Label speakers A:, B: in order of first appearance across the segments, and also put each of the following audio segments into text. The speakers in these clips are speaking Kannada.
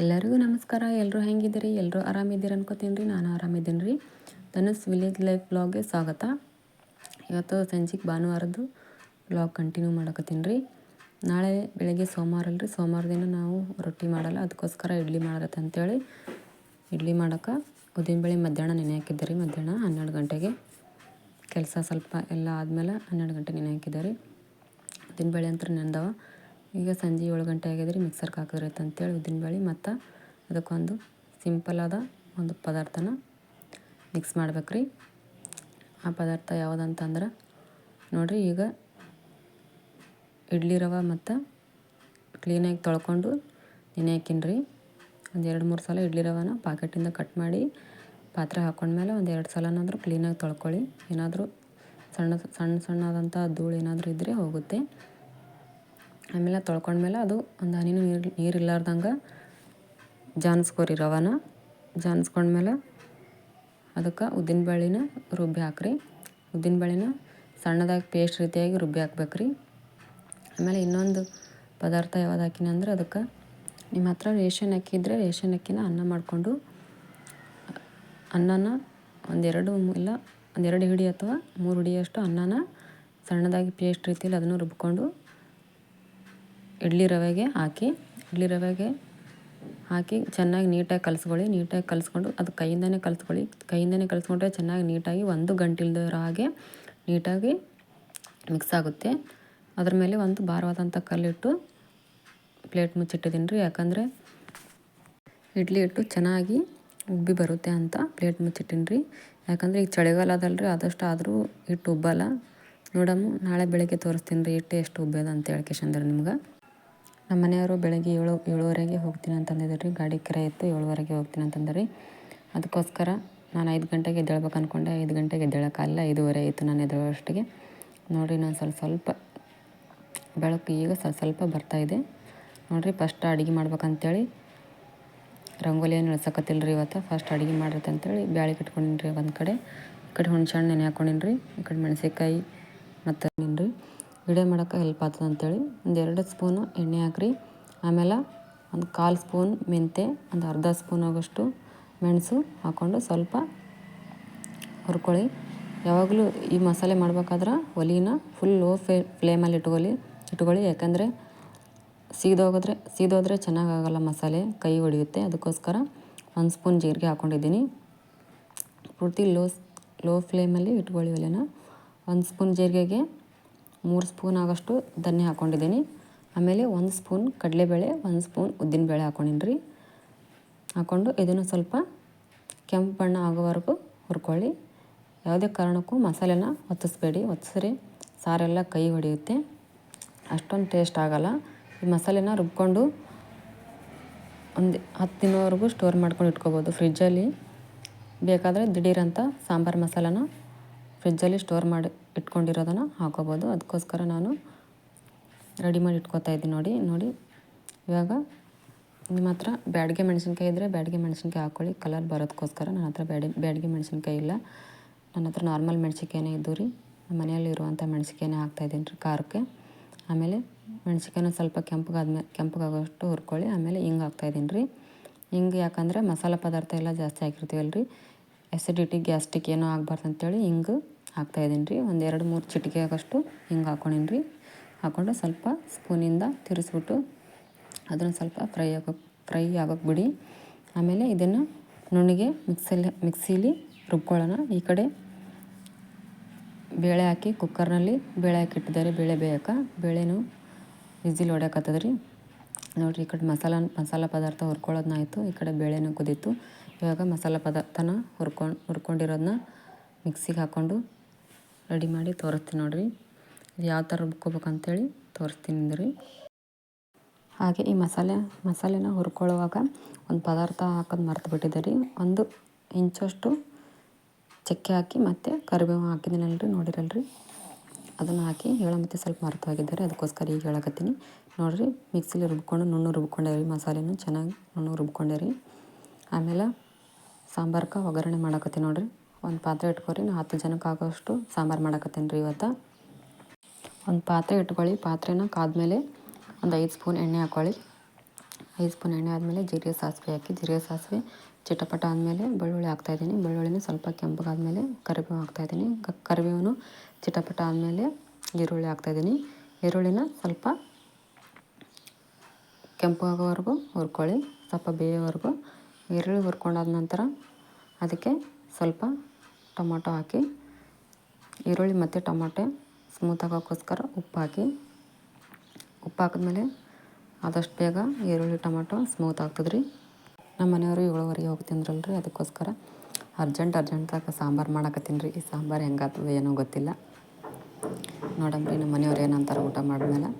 A: ಎಲ್ಲರಿಗೂ ನಮಸ್ಕಾರ. ಎಲ್ಲರೂ ಹೆಂಗಿದ್ದೀರಿ? ಎಲ್ಲರೂ ಆರಾಮಿದ್ದೀರಿ ಅನ್ಕೋತೀನಿ ರೀ ನಾನು ಆರಾಮಿದ್ದೀನಿ ರೀ ಧನುಸ್ ವಿಲೇಜ್ ಲೈಫ್ ಬ್ಲಾಗ್ಗೆ ಸ್ವಾಗತ. ಇವತ್ತು ಸಂಜೆಗೆ ಭಾನುವಾರದ್ದು ಬ್ಲಾಗ್ ಕಂಟಿನ್ಯೂ ಮಾಡಕತ್ತೀನಿ ರೀ ನಾಳೆ ಬೆಳಗ್ಗೆ ಸೋಮವಾರ ಅಲ್ರಿ. ಸೋಮವಾರ ದಿನ ನಾವು ರೊಟ್ಟಿ ಮಾಡಲ್ಲ. ಅದಕ್ಕೋಸ್ಕರ ಇಡ್ಲಿ ಮಾಡತ್ತೆ ಅಂತೇಳಿ ಇಡ್ಲಿ ಮಾಡೋಕೆ. ಉದ್ದಿನಬೇಳೆ ಮಧ್ಯಾಹ್ನ ನೆನೆ ಹಾಕಿದ್ದೆ ರೀ ಮಧ್ಯಾಹ್ನ ಹನ್ನೆರಡು ಗಂಟೆಗೆ. ಕೆಲಸ ಸ್ವಲ್ಪ ಎಲ್ಲ ಆದಮೇಲೆ ಹನ್ನೆರಡು ಗಂಟೆ ನೆನೆ ಹಾಕಿದ್ದೆ ರೀ ಉದ್ದಿನಬೇಳೆ ಅಂತ ನೆಂದವ ಈಗ ಸಂಜೆ ಏಳು ಗಂಟೆ ಆಗಿದೆ ಮಿಕ್ಸರ್ ಮಿಕ್ಸರ್ಗೆ ಹಾಕಿದ್ರೈತೆ ಅಂತೇಳಿ ಉದ್ದಿನಬೇಳೆ ಮತ್ತು ಅದಕ್ಕೊಂದು ಸಿಂಪಲಾದ ಒಂದು ಪದಾರ್ಥನ ಮಿಕ್ಸ್ ಮಾಡ್ಬೇಕು ರೀ ಆ ಪದಾರ್ಥ ಯಾವುದಂತಂದ್ರೆ ನೋಡಿರಿ ಈಗ ಇಡ್ಲಿ ರವೆ ಮತ್ತು ಕ್ಲೀನಾಗಿ ತೊಳ್ಕೊಂಡು ನೆನೆ ಹಾಕಿನ್ರಿ. ಒಂದು ಎರಡು ಮೂರು ಸಲ ಇಡ್ಲಿ ರವೆನ ಪಾಕೆಟಿಂದ ಕಟ್ ಮಾಡಿ ಪಾತ್ರೆ ಹಾಕೊಂಡ್ಮೇಲೆ ಒಂದು ಎರಡು ಸಲನಾದರೂ ಕ್ಲೀನಾಗಿ ತೊಳ್ಕೊಳ್ಳಿ. ಏನಾದರೂ ಸಣ್ಣ ಸಣ್ಣ ಸಣ್ಣದಂಥ ಧೂಳು ಏನಾದರೂ ಇದ್ದರೆ ಹೋಗುತ್ತೆ. ಆಮೇಲೆ ತೊಳ್ಕೊಂಡ್ಮೇಲೆ ಅದು ಒಂದು ಹನಿನೂ ನೀರು ನೀರು ಇಲ್ಲಾರ್ದಂಗೆ ಜಾನ್ಸ್ಕೊರಿ ರವಾನ. ಜಾನ್ಸ್ಕೊಂಡ್ಮೇಲೆ ಅದಕ್ಕೆ ಉದ್ದಿನಬೇಳೆನ ರುಬ್ಬಿ ಹಾಕ್ರಿ. ಉದ್ದಿನಬೇಳೆನ ಸಣ್ಣದಾಗಿ ಪೇಸ್ಟ್ ರೀತಿಯಾಗಿ ರುಬ್ಬಿ ಹಾಕ್ಬೇಕ್ರಿ. ಆಮೇಲೆ ಇನ್ನೊಂದು ಪದಾರ್ಥ ಯಾವ್ದು ಹಾಕಿನ ಅಂದ್ರೆ ಅದಕ್ಕೆ ನಿಮ್ಮ ಹತ್ರ ರೇಷನ್ ಅಕ್ಕಿ ಇದ್ದರೆ ರೇಷನ್ ಅಕ್ಕಿನ ಅನ್ನ ಮಾಡಿಕೊಂಡು, ಅನ್ನನ ಒಂದೆರಡು ಇಲ್ಲ ಒಂದೆರಡು ಹಿಡಿ ಅಥವಾ ಮೂರು ಹಿಡಿಯಷ್ಟು ಅನ್ನನ ಸಣ್ಣದಾಗಿ ಪೇಸ್ಟ್ ರೀತಿಯಲ್ಲಿ ಅದನ್ನು ರುಬ್ಕೊಂಡು ಇಡ್ಲಿ ರವೆಗೆ ಹಾಕಿ, ಇಡ್ಲಿ ರವೆಗೆ ಹಾಕಿ ಚೆನ್ನಾಗಿ ನೀಟಾಗಿ ಕಲಿಸ್ಕೊಳ್ಳಿ, ನೀಟಾಗಿ ಕಲಿಸ್ಕೊಂಡು ಅದು ಕೈಯಿಂದನೇ ಕಲಿಸ್ಕೊಳ್ಳಿ. ಕೈಯಿಂದನೇ ಕಲಿಸ್ಕೊಂಡ್ರೆ ಚೆನ್ನಾಗಿ ನೀಟಾಗಿ ಒಂದು ಗಂಟಿಲ್ದಿರೋ ಹಾಗೆ ನೀಟಾಗಿ ಮಿಕ್ಸ್ ಆಗುತ್ತೆ. ಅದ್ರ ಮೇಲೆ ಒಂದು ಭಾರವಾದಂಥ ಕಲ್ಲಿಟ್ಟು ಪ್ಲೇಟ್ ಮುಚ್ಚಿಟ್ಟಿದ್ದೀನಿ ರೀ. ಯಾಕಂದರೆ ಇಡ್ಲಿ ಹಿಟ್ಟು ಚೆನ್ನಾಗಿ ಉಬ್ಬಿ ಬರುತ್ತೆ ಅಂತ ಪ್ಲೇಟ್ ಮುಚ್ಚಿಟ್ಟಿನಿ ರೀ. ಯಾಕಂದರೆ ಈಗ ಚಳಿಗಾಲ ಅದಲ್ರಿ ಆದಷ್ಟು ಆದರೂ ಹಿಟ್ಟು ಉಬ್ಬಲ್ಲ. ನೋಡಮ್ಮ, ನಾಳೆ ಬೆಳಗ್ಗೆ ತೋರಿಸ್ತೀನಿ ರೀ ಹಿಟ್ಟು ಎಷ್ಟು ಉಬ್ಬ್ಯದ ಅಂತ ಹೇಳ್ಕೇಶಂದ್ರೆ ನಿಮ್ಗೆ. ನಮ್ಮ ಮನೆಯವರು ಬೆಳಗ್ಗೆ ಏಳು, ಏಳುವರೆಗೆ ಹೋಗ್ತೀನಿ ಅಂತಂದಿದ್ದಾರೆ ರೀ. ಗಾಡಿ ಕಿರಾಯ ಇತ್ತು, ಏಳುವರೆಗೆ ಹೋಗ್ತೀನಿ ಅಂತಂದ್ರೆ ಅದಕ್ಕೋಸ್ಕರ ನಾನು ಐದು ಗಂಟೆಗೆ ಎದ್ದೇಳ್ಬೇಕು ಅಂದ್ಕೊಂಡೆ ಐದು ಗಂಟೆಗೆ ಎದ್ದೇಳೋಕ್ಕಾಗಲ್ಲ ಐದೂವರೆ ಆಯಿತು ನಾನು ಎದ್ದೇಳೋಷ್ಟಿಗೆ ನೋಡಿರಿ, ನಾನು ಸ್ವಲ್ಪ ಸ್ವಲ್ಪ ಬೆಳಕು ಈಗ ಸ್ವಲ್ಪ ಸ್ವಲ್ಪ ಬರ್ತಾಯಿದೆ ನೋಡಿರಿ ಫಸ್ಟ್ ಅಡುಗೆ ಮಾಡ್ಬೇಕಂತೇಳಿ ರಂಗೋಲಿ ಏನು ಇಳ್ಸಕತ್ತಿಲ್ಲ ರೀ ಇವತ್ತು. ಫಸ್ಟ್ ಅಡುಗೆ ಮಾಡಿರುತ್ತೆ ಅಂತೇಳಿ ಬ್ಯಾಳೆ ಇಟ್ಕೊಂಡಿನಿ ರೀ ಒಂದು ಕಡೆ. ಈ ಕಡೆ ಹುಣ್ಸೆ ಹಣ್ಣು ನೆನೆ ಹಾಕ್ಕೊಂಡಿನಿ ಈ ಕಡೆ ಮೆಣಸಿನ್ಕಾಯಿ ಮತ್ತು ರೀ ವಿಡಿಯೋ ಮಾಡೋಕೆ ಹೆಲ್ಪ್ ಆಗ್ತದೆ ಅಂತೇಳಿ ಒಂದು ಎರಡು ಸ್ಪೂನು ಎಣ್ಣೆ ಹಾಕ್ರಿ. ಆಮೇಲೆ ಒಂದು ಕಾಲು ಸ್ಪೂನ್ ಮೆಂತೆ, ಒಂದು ಅರ್ಧ ಸ್ಪೂನ್ ಆಗೋಷ್ಟು ಮೆಣಸು ಹಾಕ್ಕೊಂಡು ಸ್ವಲ್ಪ ಹುರ್ಕೊಳ್ಳಿ. ಯಾವಾಗಲೂ ಈ ಮಸಾಲೆ ಮಾಡ್ಬೇಕಾದ್ರೆ ಒಲಿನ ಫುಲ್ ಲೋ ಫ್ಲೇ ಫ್ಲೇಮಲ್ಲಿ ಇಟ್ಕೊಳ್ಳಿ ಇಟ್ಕೊಳ್ಳಿ. ಯಾಕಂದರೆ ಸೀದೋಗಿದ್ರೆ ಸೀದೋದ್ರೆ ಚೆನ್ನಾಗಾಗಲ್ಲ ಮಸಾಲೆ, ಕೈ ಹೊಡೆಯುತ್ತೆ ಅದಕ್ಕೋಸ್ಕರ ಒಂದು ಸ್ಪೂನ್ ಜೀರಿಗೆ ಹಾಕ್ಕೊಂಡಿದ್ದೀನಿ ಪೂರ್ತಿ ಲೋ ಲೋ ಫ್ಲೇಮಲ್ಲಿ ಇಟ್ಕೊಳ್ಳಿ ಒಲೆನ. ಒಂದು ಸ್ಪೂನ್ ಜೀರಿಗೆಗೆ ಮೂರು ಸ್ಪೂನ್ ಆಗೋಷ್ಟು ಧನ್ಯ ಹಾಕ್ಕೊಂಡಿದ್ದೀನಿ ಆಮೇಲೆ ಒಂದು ಸ್ಪೂನ್ ಕಡಲೆಬೇಳೆ, ಒಂದು ಸ್ಪೂನ್ ಉದ್ದಿನಬೇಳೆ ಹಾಕ್ಕೊಂಡಿನಿ ರೀ ಹಾಕ್ಕೊಂಡು ಇದನ್ನು ಸ್ವಲ್ಪ ಕೆಂಪು ಬಣ್ಣ ಆಗೋವರೆಗೂ ಹುರ್ಕೊಳ್ಳಿ. ಯಾವುದೇ ಕಾರಣಕ್ಕೂ ಮಸಾಲೆನ ಒತ್ತಿಸ್ಬೇಡಿ, ಒತ್ತಿಸ್ರಿ. ಸಾರೆಲ್ಲ ಕೈ ಹೊಡೆಯುತ್ತೆ. ಅಷ್ಟೊಂದು ಟೇಸ್ಟ್ ಆಗೋಲ್ಲ. ಈ ಮಸಾಲೆನ ರುಬ್ಕೊಂಡು ಒಂದು ಹತ್ತು ದಿನವರೆಗೂ ಸ್ಟೋರ್ ಮಾಡ್ಕೊಂಡು ಇಟ್ಕೋಬೋದು ಫ್ರಿಜ್ಜಲ್ಲಿ. ಬೇಕಾದರೆ ದಿಢೀರಂಥ ಸಾಂಬಾರು ಮಸಾಲನ ಫ್ರಿಜ್ಜಲ್ಲಿ ಸ್ಟೋರ್ ಮಾಡಿ ಇಟ್ಕೊಂಡಿರೋದನ್ನು ಹಾಕೋಬೋದು. ಅದಕ್ಕೋಸ್ಕರ ನಾನು ರೆಡಿ ಮಾಡಿ ಇಟ್ಕೋತಾ ಇದ್ದೀನಿ ನೋಡಿ ನೋಡಿ. ಇವಾಗ ನಿಮ್ಮ ಹತ್ರ ಬ್ಯಾಡಿಗೆ ಮೆಣಸಿನ್ಕಾಯಿ ಇದ್ದರೆ ಬ್ಯಾಡಿಗೆ ಮೆಣಸಿನ್ಕಾಯಿ ಹಾಕ್ಕೊಳ್ಳಿ ಕಲರ್ ಬರೋದಕ್ಕೋಸ್ಕರ ನನ್ನ ಹತ್ರ ಬ್ಯಾಡಿ, ಬ್ಯಾಡಿಗೆ ಮೆಣಸಿನ್ಕಾಯಿ ಇಲ್ಲ. ನನ್ನ ಹತ್ರ ನಾರ್ಮಲ್ ಮೆಣಸಿನ್ಕಾಯಿನೇ ಇದ್ದು ರೀ. ಮನೆಯಲ್ಲಿ ಇರುವಂಥ ಮೆಣಸಿನ್ಕಾಯಿನೇ ಹಾಕ್ತಾಯಿದ್ದೀನಿ ರೀ ಖಾರಕ್ಕೆ. ಆಮೇಲೆ ಮೆಣಸಿನ್ಕಾಯಿನ ಸ್ವಲ್ಪ ಕೆಂಪಗಾದ್ಮೇಲೆ ಕೆಂಪಗಾಗೋಷ್ಟು ಹುರ್ಕೊಳ್ಳಿ. ಆಮೇಲೆ ಹಿಂಗೆ ಹಾಕ್ತಾಯಿದ್ದೀನಿ ರೀ. ಹಿಂಗೆ ಯಾಕಂದರೆ ಮಸಾಲೆ ಪದಾರ್ಥ ಎಲ್ಲ ಜಾಸ್ತಿ ಹಾಕಿರ್ತೀವಲ್ಲ ರೀ ಎಸಿಡಿಟಿ ಗ್ಯಾಸ್ಟಿಕ್ ಏನೋ ಆಗ್ಬಾರ್ದು ಅಂತೇಳಿ ಹಿಂಗೆ ಹಾಕ್ತಾಯಿದ್ದೀನಿ ರೀ. ಒಂದು ಎರಡು ಮೂರು ಚಿಟಿಕೆ ಆಗೋಷ್ಟು ಹಿಂಗೆ ಹಾಕ್ಕೊಂಡಿನಿ ರೀ. ಹಾಕ್ಕೊಂಡು ಸ್ವಲ್ಪ ಸ್ಪೂನಿಂದ ತಿರುಸ್ಬಿಟ್ಟು ಅದನ್ನು ಸ್ವಲ್ಪ ಫ್ರೈ ಆಗೋಕೆ ಫ್ರೈ ಆಗೋಕೆ ಬಿಡಿ. ಆಮೇಲೆ ಇದನ್ನು ನುಣ್ಣಗೆ ಮಿಕ್ಸಲ್ಲಿ ಮಿಕ್ಸಿಲಿ ರುಬ್ಕೊಳ್ಳೋಣ. ಈ ಕಡೆ ಬೇಳೆ ಹಾಕಿ ಕುಕ್ಕರ್ನಲ್ಲಿ ಬೇಳೆ ಹಾಕಿಟ್ಟಿದ್ದಾರೆ ಬೇಳೆ ಬೇಯಕ್ಕೆ ಬೇಳೆನೂ ವಿಸಿಲ್ ಹೊಡ್ಯಾಕತ್ತದ ರೀ ನೋಡಿರಿ ಈ ಕಡೆ ಮಸಾಲ ಮಸಾಲ ಪದಾರ್ಥ ಹುರ್ಕೊಳ್ಳೋದನ್ನಾಯಿತು ಈ ಕಡೆ ಬೇಳೆನೂ ಕುದೀತು. ಇವಾಗ ಮಸಾಲ ಪದಾರ್ಥನ ಹುರ್ಕೊಂಡು ಹುರ್ಕೊಂಡಿರೋದನ್ನ ಮಿಕ್ಸಿಗೆ ಹಾಕ್ಕೊಂಡು ರೆಡಿ ಮಾಡಿ ತೋರಿಸ್ತೀನಿ ನೋಡಿರಿ. ಯಾವ ಥರ ರುಬ್ಕೋಬೇಕಂತೇಳಿ ತೋರಿಸ್ತೀನಿ ರೀ ಹಾಗೆ ಈ ಮಸಾಲೆ, ಮಸಾಲೆನ ಹುರ್ಕೊಳ್ಳುವಾಗ ಒಂದು ಪದಾರ್ಥ ಹಾಕೋದು ಮರ್ತು ಬಿಟ್ಟಿದ್ದೆ ರೀ. ಒಂದು ಇಂಚಷ್ಟು ಚಕ್ಕೆ ಹಾಕಿ ಮತ್ತು ಕರಿಬೇವು ಹಾಕಿದ್ದೀನಲ್ರಿ ನೋಡಿರಲ್ರಿ. ಅದನ್ನು ಹಾಕಿ ಹೇಳ ಮತ್ತು ಸ್ವಲ್ಪ ಮರೆತು ಆಗಿದ್ದಾರೆ ಅದಕ್ಕೋಸ್ಕರ ಈಗ ಹೇಳಕತ್ತೀನಿ. ನೋಡಿರಿ, ಮಿಕ್ಸಿಲಿ ರುಬ್ಕೊಂಡು ನುಣ್ಣು ರುಬ್ಕೊಂಡೆ ರೀ ಮಸಾಲೆನೂ, ಚೆನ್ನಾಗಿ ನುಣ್ಣು ರುಬ್ಕೊಂಡೆ ರೀ. ಆಮೇಲೆ ಸಾಂಬಾರ್ಗೆ ಒಗ್ಗರಣೆ ಮಾಡಕತ್ತೀನಿ ನೋಡಿರಿ. ಒಂದು ಪಾತ್ರೆ ಇಟ್ಕೊರಿ, ನಾ ಹತ್ತು ಜನಕ್ಕೆ ಆಗೋಷ್ಟು ಸಾಂಬಾರು ಮಾಡಕತ್ತೀನಿ ರೀ ಇವತ್ತು. ಒಂದು ಪಾತ್ರೆ ಇಟ್ಕೊಳ್ಳಿ ಪಾತ್ರೆನ ಕಾದ್ಮೇಲೆ ಒಂದು ಐದು ಸ್ಪೂನ್ ಎಣ್ಣೆ ಹಾಕ್ಕೊಳ್ಳಿ ಐದು ಸ್ಪೂನ್ ಎಣ್ಣೆ ಆದಮೇಲೆ ಜೀರಿಗೆ ಸಾಸಿವೆ ಹಾಕಿ, ಜೀರಿಗೆ ಸಾಸಿವೆ ಚಿಟಪಟ ಆದಮೇಲೆ ಬೆಳ್ಳುಳ್ಳಿ ಹಾಕ್ತಾಯಿದ್ದೀನಿ ಬೆಳ್ಳುಳ್ಳಿನ ಸ್ವಲ್ಪ ಕೆಂಪಗಾದ್ಮೇಲೆ ಕರಿಬೇವು ಹಾಕ್ತಾಯಿದ್ದೀನಿ ಕರಿಬೇವನು ಚಿಟಪಟ ಆದಮೇಲೆ ಈರುಳ್ಳಿ ಹಾಕ್ತಾಯಿದ್ದೀನಿ ಈರುಳ್ಳಿನ ಸ್ವಲ್ಪ ಕೆಂಪು ಆಗೋವರೆಗೂ ಹುರ್ಕೊಳ್ಳಿ, ಸ್ವಲ್ಪ ಬೇಯೋವರೆಗೂ ಈರುಳ್ಳಿ ಹುರ್ಕೊಂಡಾದ ನಂತರ ಅದಕ್ಕೆ ಸ್ವಲ್ಪ ಟೊಮೊಟೊ ಹಾಕಿ, ಈರುಳ್ಳಿ ಮತ್ತು ಟೊಮೊಟೊ ಸ್ಮೂತ್ ಆಗೋಕ್ಕೋಸ್ಕರ ಉಪ್ಪು ಹಾಕಿ. ಉಪ್ಪು ಹಾಕಿದ್ಮೇಲೆ ಆದಷ್ಟು ಬೇಗ ಈರುಳ್ಳಿ, ಟೊಮೊಟೊ ಸ್ಮೂತ್ ಆಗ್ತದ್ರಿ. ನಮ್ಮ ಮನೆಯವರು ಏಳುವರೆಗೆ ಹೋಗ್ತಿದ್ರಲ್ಲ ರೀ ಅದಕ್ಕೋಸ್ಕರ ಅರ್ಜೆಂಟ್ ಅರ್ಜೆಂಟಾಗ ಸಾಂಬಾರು ಮಾಡಕತ್ತೀನಿ ರೀ. ಈ ಸಾಂಬಾರು ಹೆಂಗಾಗ್ತದೆ ಏನೋ ಗೊತ್ತಿಲ್ಲ. ನೋಡಮ್ರಿ ನಮ್ಮ ಮನೆಯವ್ರು ಏನಂತಾರೆ ಊಟ ಮಾಡಿದ್ಮೇಲೆ.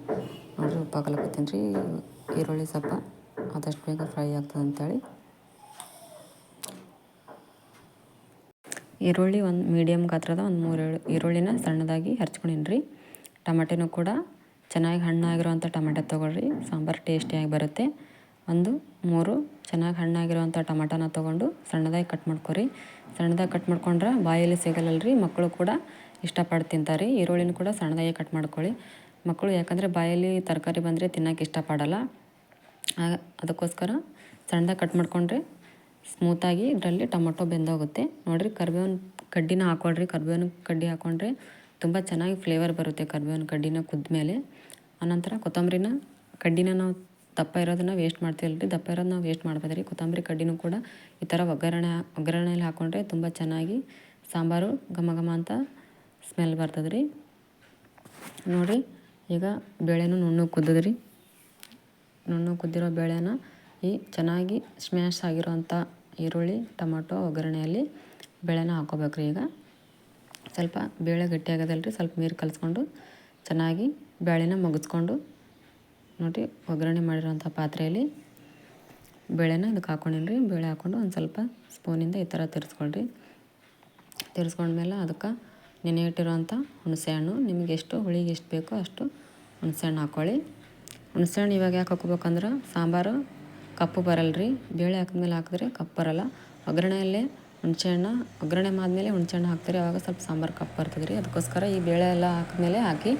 A: ನೋಡಿರಿ ಉಪ್ಪು ಹಾಕಲಕತ್ತೀನಿ ರೀ ಈರುಳ್ಳಿ ಸ್ವಲ್ಪ ಆದಷ್ಟು ಬೇಗ ಫ್ರೈ ಆಗ್ತದೆ ಅಂತೇಳಿ ಈರುಳ್ಳಿ ಒಂದು ಮೀಡಿಯಮ್ ಗಾತ್ರದ ಒಂದು ಮೂರು ಈರುಳ್ಳಿನ ಸಣ್ಣದಾಗಿ ಹರ್ಚ್ಕೊಂಡಿನಿ ರೀ ಟಮಾಟೆನೂ ಕೂಡ ಚೆನ್ನಾಗಿ ಹಣ್ಣಾಗಿರುವಂಥ ಟಮಾಟೆ ತೊಗೊಳ್ರಿ. ಸಾಂಬಾರು ಟೇಸ್ಟಿಯಾಗಿ ಬರುತ್ತೆ. ಒಂದು, ಮೂರು ಚೆನ್ನಾಗಿ ಹಣ್ಣಾಗಿರುವಂಥ ಟಮಾಟನ ತೊಗೊಂಡು ಸಣ್ಣದಾಗಿ ಕಟ್ ಮಾಡ್ಕೊರಿ. ಸಣ್ಣದಾಗಿ ಕಟ್ ಮಾಡ್ಕೊಂಡ್ರೆ ಬಾಯಲ್ಲಿ ಸಿಗಲ್ಲ ರೀ ಮಕ್ಕಳು ಕೂಡ ಇಷ್ಟಪಟ್ಟು ತಿಂತಾರೆ. ಈರುಳ್ಳಿನೂ ಕೂಡ ಸಣ್ಣದಾಗಿ ಕಟ್ ಮಾಡ್ಕೊಳ್ಳಿ ಮಕ್ಕಳು ಯಾಕಂದರೆ ಬಾಯಲ್ಲಿ ತರಕಾರಿ ಬಂದರೆ ತಿನ್ನೋಕೆ ಇಷ್ಟಪಡಲ್ಲ. ಅದಕ್ಕೋಸ್ಕರ ಸಣ್ಣದಾಗಿ ಕಟ್ ಮಾಡಿಕೊಂಡ್ರೆ ಸ್ಮೂತಾಗಿ ಇದರಲ್ಲಿ ಟೊಮೊಟೊ ಬೆಂದೋಗುತ್ತೆ. ನೋಡಿರಿ ಕರ್ಬೇವಿನ ಕಡ್ಡಿನ ಹಾಕ್ಕೊಳ್ರಿ. ಕರ್ಬೇವಿನ ಕಡ್ಡಿ ಹಾಕ್ಕೊಂಡ್ರೆ ತುಂಬ ಚೆನ್ನಾಗಿ ಫ್ಲೇವರ್ ಬರುತ್ತೆ ಕರ್ಬೇವಿನ ಕಡ್ಡಿನ ಕುದ್ಮೇಲೆ. ಆನಂತರ ಕೊತ್ತಂಬರಿನ ಕಡ್ಡಿನ ನಾವು ದಪ್ಪ ಇರೋದನ್ನ ವೇಸ್ಟ್ ಮಾಡ್ತೀವಲ್ಲ ರೀ ದಪ್ಪ ನಾವು ವೇಸ್ಟ್ ಮಾಡ್ಬೋದು ರೀ ಕೊತ್ತಂಬರಿ ಕಡ್ಡಿನೂ ಕೂಡ ಈ ಥರ ಒಗ್ಗರಣೆ ಒಗ್ಗರಣೆಯಲ್ಲಿ ಹಾಕೊಂಡ್ರೆ ತುಂಬ ಚೆನ್ನಾಗಿ ಸಾಂಬಾರು ಘಮ ಘಮ ಅಂತ ಸ್ಮೆಲ್ ಬರ್ತದೆ ರೀ ನೋಡಿರಿ, ಈಗ ಬೇಳೆನೂ ನುಣ್ಣು ಕುದ್ದದ್ರಿ. ನುಣ್ಣು ಕುದ್ದಿರೋ ಬೇಳೆನ ಈ ಚೆನ್ನಾಗಿ ಸ್ಮ್ಯಾಶ್ ಆಗಿರೋಂಥ ಈರುಳ್ಳಿ, ಟೊಮೊಟೊ ಒಗ್ಗರಣೆಯಲ್ಲಿ ಬೇಳೆನ ಹಾಕ್ಕೋಬೇಕ್ರಿ ಈಗ. ಸ್ವಲ್ಪ ಬೇಳೆ ಗಟ್ಟಿಯಾಗದಲ್ಲ ರೀ ಸ್ವಲ್ಪ ನೀರು ಕಲಿಸ್ಕೊಂಡು ಚೆನ್ನಾಗಿ ಬೇಳೆನ ಮುಗಿಸ್ಕೊಂಡು ನೋಡಿ ಒಗ್ಗರಣೆ ಮಾಡಿರೋಂಥ ಪಾತ್ರೆಯಲ್ಲಿ ಬೇಳೆನ ಇದಕ್ಕೆ ಹಾಕ್ಕೊಂಡಿಲ್ರಿ ಬೇಳೆ ಹಾಕ್ಕೊಂಡು ಒಂದು ಸ್ವಲ್ಪ ಸ್ಪೂನಿಂದ ಈ ಥರ ತಿರ್ಸ್ಕೊಳ್ರಿ. ತಿರ್ಸ್ಕೊಂಡ್ಮೇಲೆ ಅದಕ್ಕೆ ನೆನೆ ಇಟ್ಟಿರೋಂಥ ಹುಣಸೆಹಣ್ಣು. ನಿಮಗೆ ಎಷ್ಟು ಹುಳಿಗೆ ಎಷ್ಟು ಬೇಕೋ ಅಷ್ಟು ಹುಣಸೆಹಣ್ಣು ಹಾಕ್ಕೊಳ್ಳಿ ಹುಣಸೆಹಣ್ಣು ಇವಾಗ ಯಾಕೆ ಹಾಕೋಬೇಕಂದ್ರೆ ಸಾಂಬಾರು ಕಪ್ಪು ಬರಲ್ಲ ರೀ ಬೇಳೆ ಹಾಕಿದ್ಮೇಲೆ ಹಾಕಿದ್ರೆ ಕಪ್ಪು ಬರಲ್ಲ. ಒಗ್ಗರಣೆಯಲ್ಲೇ ಹುಣಸೆಹಣ್ಣು, ಒಗ್ಗರಣೆ ಮಾದ್ಮೇಲೆ ಹುಣ್ಸೆ ಹಣ್ಣು ಹಾಕ್ತಾರೆ. ಆವಾಗ ಸ್ವಲ್ಪ ಸಾಂಬಾರು ಕಪ್ಪು ಬರ್ತದೆ ರೀ. ಅದಕ್ಕೋಸ್ಕರ ಈ ಬೇಳೆ ಎಲ್ಲ ಹಾಕಿದ್ಮೇಲೆ ಹಾಕಿ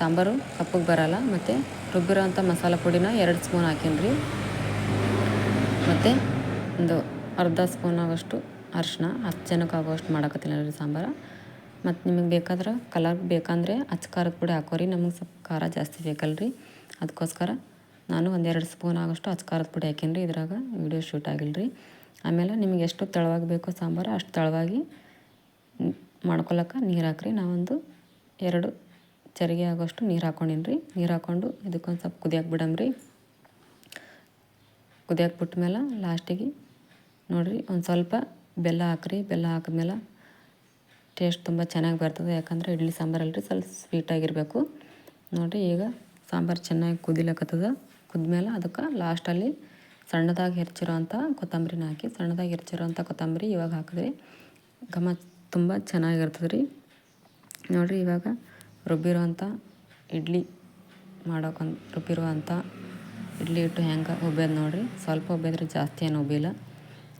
A: ಸಾಂಬಾರು ಕಪ್ಪಗೆ ಬರಲ್ಲ. ಮತ್ತು ರುಬ್ಬಿರೋಂಥ ಮಸಾಲ ಪುಡಿನ ಎರಡು ಸ್ಪೂನ್ ಹಾಕೀನಿ ರೀ ಮತ್ತು ಒಂದು ಅರ್ಧ ಸ್ಪೂನ್ ಆಗೋಷ್ಟು ಅರಿಶಿನ ಹತ್ತು ಜನಕ್ಕೆ ಆಗೋಷ್ಟು ಮಾಡಕತ್ತಿಲ್ಲ ರೀ ಸಾಂಬಾರು. ಮತ್ತು ನಿಮಗೆ ಬೇಕಾದ್ರೆ ಕಲರ್ ಬೇಕಂದರೆ ಅಚ್ಚ ಖಾರದ ಪುಡಿ ಹಾಕೋರಿ. ನಮಗೆ ಸ್ವಲ್ಪ ಖಾರ ಜಾಸ್ತಿ ಬೇಕಲ್ರಿ. ಅದಕ್ಕೋಸ್ಕರ ನಾನು ಒಂದೆರಡು ಸ್ಪೂನ್ ಆಗೋಷ್ಟು ಅಚ್ಚ ಖಾರದ ಪುಡಿ ಹಾಕೀನಿ ಇದ್ರಾಗ ವೀಡಿಯೋ ಶೂಟ್ ಆಗಿಲ್ಲ ಆಮೇಲೆ ನಿಮಗೆ ಎಷ್ಟು ತೆಳವಾಗಿ ಬೇಕೋ ಸಾಂಬಾರು ಅಷ್ಟು ತೆಳವಾಗಿ ಮಾಡ್ಕೊಳಕ್ಕೆ ನೀರು ಹಾಕ್ರಿ. ನಾವೊಂದು ಎರಡು ಚರಿಗೆ ಆಗೋಷ್ಟು ನೀರು ಹಾಕ್ಕೊಂಡಿನಿ ರೀ ನೀರು ಹಾಕ್ಕೊಂಡು ಇದಕ್ಕೊಂದು ಸ್ವಲ್ಪ ಕುದಿಯಕ್ಕೆ ಬಿಡಮ್ರಿ. ಕುದಿಯಕ್ಕೆ ಬಿಟ್ಮೇಲೆ ಲಾಸ್ಟಿಗೆ ನೋಡಿರಿ ಒಂದು ಸ್ವಲ್ಪ ಬೆಲ್ಲ ಹಾಕ್ರಿ. ಬೆಲ್ಲ ಹಾಕಿದ್ಮೇಲೆ ಟೇಸ್ಟ್ ತುಂಬ ಚೆನ್ನಾಗಿ ಬರ್ತದೆ. ಯಾಕಂದರೆ ಇಡ್ಲಿ ಸಾಂಬಾರು ಸ್ವಲ್ಪ ಸ್ವೀಟಾಗಿರಬೇಕು ನೋಡಿರಿ ಈಗ ಸಾಂಬಾರು ಚೆನ್ನಾಗಿ ಕುದಿಲಕತ್ತದ. ಕುದ್ಮೇಲೆ ಅದಕ್ಕೆ ಲಾಸ್ಟಲ್ಲಿ ಸಣ್ಣದಾಗಿ ಹೆರ್ಚಿರೋಂಥ ಕೊತ್ತಂಬರಿನ ಹಾಕಿ, ಸಣ್ಣದಾಗಿ ಹೆರ್ಚಿರೋಂಥ ಕೊತ್ತಂಬರಿ ಇವಾಗ ಹಾಕಿದ್ರೆ. ಘಮ ತುಂಬ ಚೆನ್ನಾಗಿರ್ತದೆ ರೀ. ನೋಡಿರಿ ಇವಾಗ ರುಬ್ಬಿರೋಂಥ ಇಡ್ಲಿ ಮಾಡೋಕಂತ ರುಬ್ಬಿರುವಂಥ ಇಡ್ಲಿ ಇಟ್ಟು ಹೆಂಗೆ ಉಬ್ಬೇದು ನೋಡಿರಿ. ಸ್ವಲ್ಪ ಉಬ್ಬೇದ್ರೆ ಜಾಸ್ತಿ ಏನು ಉಬ್ಬಿಲ್ಲ.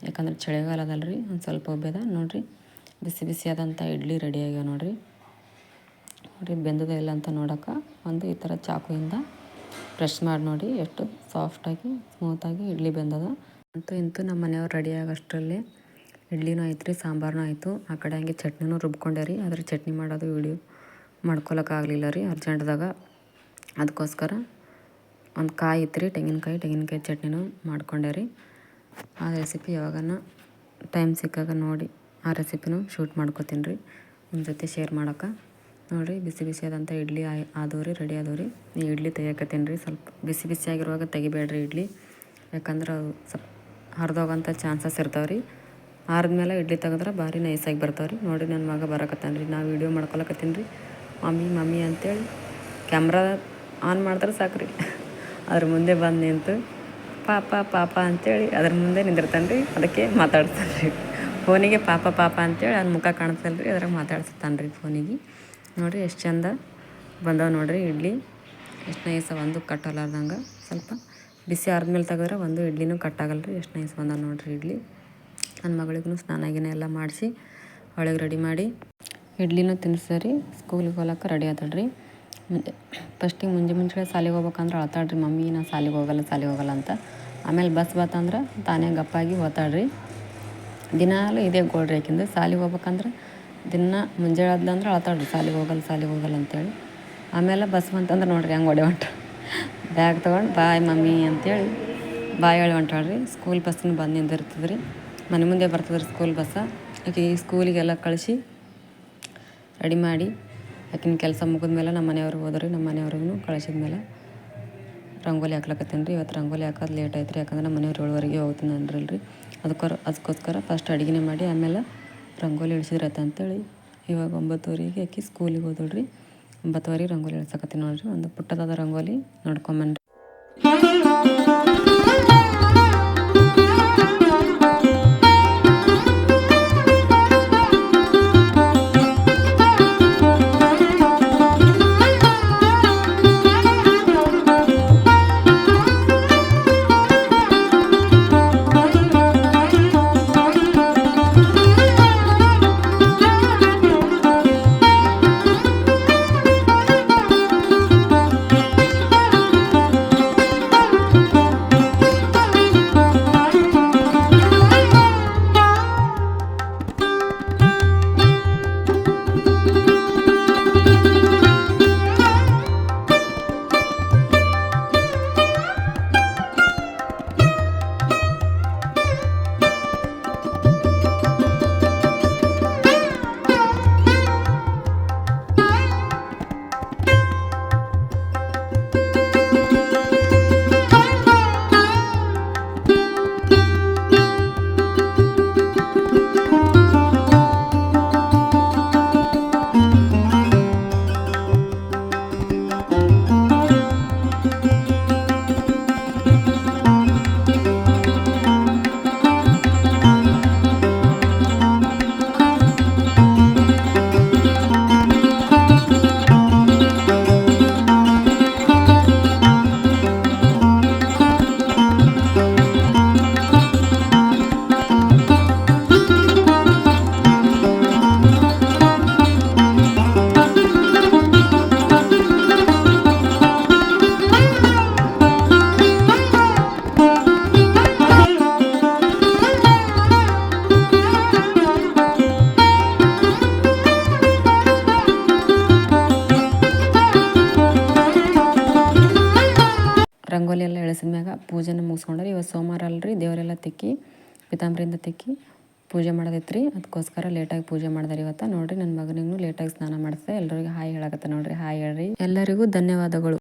A: ಯಾಕಂದ್ರೆ ಚಳಿಗಾಲದಲ್ಲ ರೀ, ಒಂದು ಸ್ವಲ್ಪ ಉಬ್ಬೇದ. ನೋಡಿರಿ ಬಿಸಿ ಬಿಸಿಯಾದಂಥ ಇಡ್ಲಿ ರೆಡಿ ಆಗ್ಯಾವ ನೋಡಿರಿ. ನೋಡಿರಿ ಬೆಂದದ ಇಲ್ಲ ಅಂತ ನೋಡೋಕೆ ಒಂದು ಈ ಥರ ಚಾಕುಯಿಂದ ಪ್ರೆಸ್ ಮಾಡಿ ನೋಡಿ, ಎಷ್ಟು ಸಾಫ್ಟಾಗಿ ಸ್ಮೂತಾಗಿ ಇಡ್ಲಿ ಬೆಂದದ. ಅಂತೂ ಇಂತೂ ನಮ್ಮ ಮನೆಯವ್ರು ರೆಡಿ ಆಗೋಷ್ಟರಲ್ಲಿ ಇಡ್ಲಿನೂ ಆಯ್ತು ರೀ ಸಾಂಬಾರನೂ ಆಯಿತು. ಆ ಕಡೆ ಹಂಗೆ ಚಟ್ನಿನೂ ರುಬ್ಕೊಂಡೆ ರೀ. ಆದರೆ ಚಟ್ನಿ ಮಾಡೋದು ವೀಡಿಯೋ ಮಾಡ್ಕೊಳಕ್ಕಾಗಲಿಲ್ಲ ರೀ ಅರ್ಜೆಂಟ್ದಾಗ ಅದಕ್ಕೋಸ್ಕರ ಒಂದು ಕಾಯಿ ಇತ್ತು ರೀ ತೆಂಗಿನಕಾಯಿ ತೆಂಗಿನಕಾಯಿ ಚಟ್ನಿನೂ ಮಾಡ್ಕೊಂಡೆ ರೀ. ಆ ರೆಸಿಪಿ ಯಾವಾಗನ ಟೈಮ್ ಸಿಕ್ಕಾಗ ನೋಡಿ, ಆ ರೆಸಿಪಿನೂ ಶೂಟ್ ಮಾಡ್ಕೋತೀನಿ ರೀ. ನಿಮ್ಮ ಜೊತೆ ಶೇರ್ ಮಾಡೋಕೆ ನೋಡಿರಿ, ಬಿಸಿ ಬಿಸಿ ಆದಂಥ ಇಡ್ಲಿ ಆದವ್ರಿ ರೆಡಿ ಆದವ್ರಿ. ಈ ಇಡ್ಲಿ ತೆಗಿಯಕತ್ತೀನಿ ರೀ. ಸ್ವಲ್ಪ ಬಿಸಿ ಬಿಸಿಯಾಗಿರುವಾಗ ತೆಗಿಬೇಡ್ರಿ ಇಡ್ಲಿ. ಯಾಕಂದ್ರೆ ಅವು ಸ್ವಲ್ಪ ಹರಿದೋಗಂಥ ಚಾನ್ಸಸ್ ಇರ್ತಾವೆ ರೀ ಆರಿದ್ಮೇಲೆ ಇಡ್ಲಿ ತೆಗೆದ್ರೆ ಭಾರಿ ನೈಸಾಗಿ ಬರ್ತಾವೆ ರೀ ನೋಡಿ ನನ್ನ ಮಗ ಬರಕತ್ತಾನ್ರಿ ನಾ ವೀಡಿಯೋ ಮಾಡ್ಕೊಳಕತ್ತೀನಿ ರೀ. ಮಮ್ಮಿ ಮಮ್ಮಿ ಅಂತೇಳಿ ಕ್ಯಾಮ್ರಾ ಆನ್ ಮಾಡಿದ್ರೆ ಸಾಕು ರೀ ಅದ್ರ ಮುಂದೆ ಬಂದು ನಿಂತು, ಪಾಪ ಪಾಪ ಅಂತೇಳಿ ಅದ್ರ ಮುಂದೆ ನಿಂದಿರ್ತಾನೆ ರೀ. ಅದಕ್ಕೆ ಮಾತಾಡ್ತಾನೆ ರೀ. ಫೋನಿಗೆ ಪಾಪ ಪಾಪ ಅಂತೇಳಿ ಅದ್ರ ಮುಖ ಕಾಣಿಸಲ್ಲ ರೀ ಅದ್ರಾಗ ಮಾತಾಡ್ಸ್ತಾನೆ ರೀ ಫೋನಿಗೆ. ನೋಡಿರಿ ಎಷ್ಟು ಚಂದ ಬಂದವ ನೋಡಿರಿ ಇಡ್ಲಿ. ಎಷ್ಟು ನೈಸ ಒಂದು ಕಟ್ಟಲಾರ್ದಂಗೆ ಸ್ವಲ್ಪ ಬಿಸಿ ಆದ್ಮೇಲೆ ತೆಗೆದ್ರೆ ಒಂದು ಇಡ್ಲಿನೂ ಕಟ್ಟಾಗಲ್ಲ ರೀ ಎಷ್ಟು ನೈಸ್ ಬಂದ ನೋಡಿರಿ ಇಡ್ಲಿ. ನನ್ನ ಮಗಳಿಗೂ ಸ್ನಾನ ಗಿನ ಎಲ್ಲ ಮಾಡಿಸಿ ಒಳಗೆ ರೆಡಿ ಮಾಡಿ ಇಡ್ಲಿನೂ ತಿನ್ನಿಸ್ರಿ ಸ್ಕೂಲಿಗೆ ಹೋಗಕ್ಕೆ ರೆಡಿ ಆತಾಳ ರೀ ಮುಂಜೆ ಫಸ್ಟಿಗೆ ಮುಂಜೆ ಮುಂಚೆ ಸಾಲಿಗೆ ಹೋಗ್ಬೇಕಂದ್ರೆ ಅಳ್ತಾಳ್ರಿ, ಮಮ್ಮಿ ನಾನು ಸಾಲಿಗೆ ಹೋಗಲ್ಲ ಸಾಲಿಗೆ ಹೋಗಲ್ಲ ಅಂತ. ಆಮೇಲೆ ಬಸ್ ಬತ್ತಂದ್ರೆ ತಾನೇ ಗಪ್ಪಾಗಿ ಓದ್ತಾಳ್ರಿ ದಿನಾಲು ಇದೇ ಗೋಳ್ರಿ ಆಕಿಂದು. ಸಾಲಿಗೆ ಹೋಗ್ಬೇಕಂದ್ರೆ ದಿನ ಮುಂಜಾನೆ ಆದ್ಲಂದ್ರೆ ರೀ ಸಾಲಿಗೆ ಹೋಗಲ್ಲ ಸಾಲಿಗೆ ಹೋಗಲ್ಲ ಅಂತೇಳಿ. ಆಮೇಲೆ ಬಸ್ ಬಂತಂದ್ರೆ ನೋಡ್ರಿ ಹಂಗೆ ಒಡೆ ಹೊಂಟ. ಬ್ಯಾಗ್ ತೊಗೊಂಡು, ಬಾಯ್ ಮಮ್ಮಿ ಅಂತೇಳಿ. ಬಾಯ್ ಹೇಳಿ ಹೊಂಟಾಳ್ರಿ. ಸ್ಕೂಲ್ ಬಸ್ಸಿನ ಬಂದು ನಿಂದಿರ್ತದೆ ರೀ ಮನೆ ಮುಂದೆ ಬರ್ತದೆ ಸ್ಕೂಲ್ ಬಸ್ಸ ಆಕೆ ಸ್ಕೂಲಿಗೆಲ್ಲ ಕಳಿಸಿ, ರೆಡಿ ಮಾಡಿ, ಆಕಿನ ಕೆಲಸ ಮುಗಿದ್ಮೇಲೆ ನಮ್ಮ ಮನೆಯವ್ರಿಗೆ ಹೋದ್ರಿ ನಮ್ಮ ಮನೆಯವ್ರಿಗೂ ಕಳಿಸಿದ್ಮೇಲೆ ರಂಗೋಲಿ ಹಾಕ್ಲಕತ್ತೀನಿ ರೀ. ಇವತ್ತು ರಂಗೋಲಿ ಹಾಕೋದು ಲೇಟ್ ಆಯ್ತು ರೀ ಯಾಕಂದ್ರೆ ನಮ್ಮ ಮನೆಯವ್ರು ಏಳುವರೆಗೆ ಹೋಗ್ತೀನಿ ಅಂದ್ರಲ್ಲ ರೀ ಅದಕ್ಕೋರ ಅದಕ್ಕೋಸ್ಕರ ಫಸ್ಟ್ ಅಡುಗೆನೇ ಮಾಡಿ, ಆಮೇಲೆ ರಂಗೋಲಿ ಇಳಿಸಿದ್ರೈತೆ ಅಂತೇಳಿ ಇವಾಗ ಒಂಬತ್ತುವರೆಗೆ ಆಕಿ ಸ್ಕೂಲಿಗೆ ಹೋದಳ್ರಿ. ಒಂಬತ್ತುವರೆಗೆ ರಂಗೋಲಿ ಇಳಿಸಕತ್ತೀನಿ ನೋಡ್ರಿ. ಒಂದು ಪುಟ್ಟದಾದ ರಂಗೋಲಿ ನೋಡ್ಕೊಂಬನ್ರಿ ರಂಗೋಲಿ ಎಲ್ಲ ಎಳಸಿದ ಮ್ಯಾಗ ಪೂಜೆನ ಮುಗಿಸ್ಕೊಂಡ್ರಿ ಇವತ್ತು ಸೋಮವಾರ ಅಲ್ರಿ, ದೇವರೆಲ್ಲ ತಿಕ್ಕಿ, ಪಿತಾಂಬರಿಯಿಂದ ತಿಕ್ಕಿ ಪೂಜೆ ಮಾಡೋದೈತೆ ರೀ ಅದಕ್ಕೋಸ್ಕರ ಲೇಟಾಗಿ ಪೂಜೆ ಮಾಡಿದಾರೆ ಇವತ್ತು. ನೋಡ್ರಿ ನನ್ನ ಮಗನಿಗೂ ಲೇಟಾಗಿ ಸ್ನಾನ ಮಾಡಿಸ್ದೆ. ಎಲ್ಲರಿಗೂ ಹಾಯ್ ಹೇಳಕತ್ತ ನೋಡ್ರಿ, ಹಾಯ್ ಹೇಳ್ರಿ. ಎಲ್ಲರಿಗೂ ಧನ್ಯವಾದಗಳು.